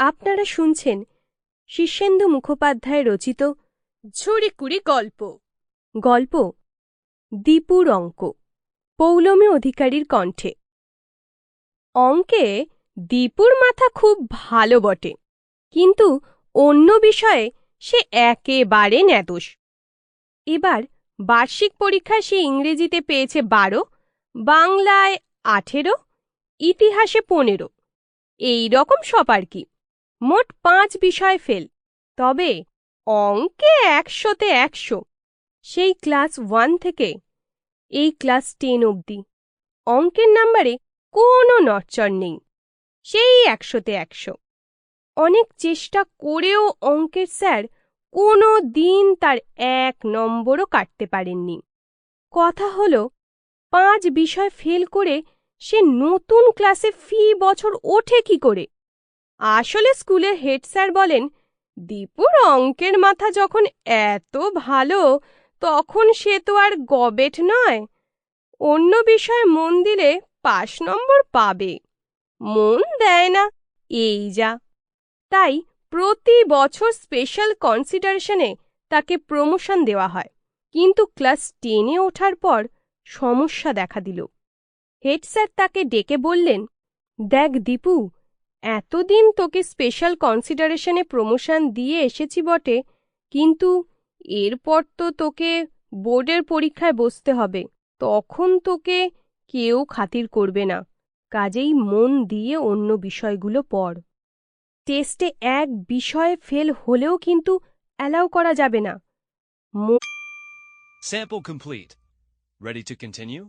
আপনারা শুনছেন শীর্ষেন্দু মুখোপাধ্যায় রচিত ঝুড়িকুড়ি গল্প। গল্প দীপুর অঙ্ক পৌলমী অধিকারীর কণ্ঠে। অঙ্কে দীপুর মাথা খুব ভালো বটে কিন্তু অন্য বিষয়ে সে একেবারে ন্যাদোষ। এবার বার্ষিক পরীক্ষায় সে ইংরেজিতে পেয়েছে বারো বাংলায় আঠেরো ইতিহাসে পনেরো এই রকম সব আর কি। মোট পাঁচ বিষয় ফেল। তবে অঙ্কে একশোতে একশো। সেই ক্লাস ওয়ান থেকে এই ক্লাস টেন অবধি। অঙ্কের নাম্বারে কোনো নড়চড় নেই। সেই একশোতে একশো। অনেক চেষ্টা করেও অঙ্কের স্যার কোনো দিন তার এক নম্বরও কাটতে পারেননি। কথা হল, পাঁচ বিষয় ফেল করে সে নতুন ক্লাসে ফি বছর ওঠে কি করে? আসলে স্কুলের হেড স্যার বলেন, দীপুর অঙ্কের মাথা যখন এত ভালো, তখন সে তো আর গবেট নয়। অন্য বিষয়ে মন দিলে পাশ নম্বর পাবে। মন দেয় না, এই যা। তাই প্রতি বছর স্পেশাল কনসিডারেশনে তাকে প্রমোশন দেওয়া হয়। কিন্তু ক্লাস টেনে ওঠার পর সমস্যা দেখা দিল। হেড স্যার তাকে ডেকে বললেন, দেখ দীপু এতদিন তোকে স্পেশাল কনসিডারেশনে প্রমোশন দিয়ে এসেছি বটে, কিন্তু এরপর তো তোকে বোর্ডের পরীক্ষায় বসতে হবে, তখন তোকে কেউ খাতির করবে না কাজেই মন দিয়ে অন্য বিষয়গুলো পড় টেস্টে এক বিষয়ে ফেল হলেও কিন্তু অ্যালাউ করা যাবে না Sample complete. Ready to continue?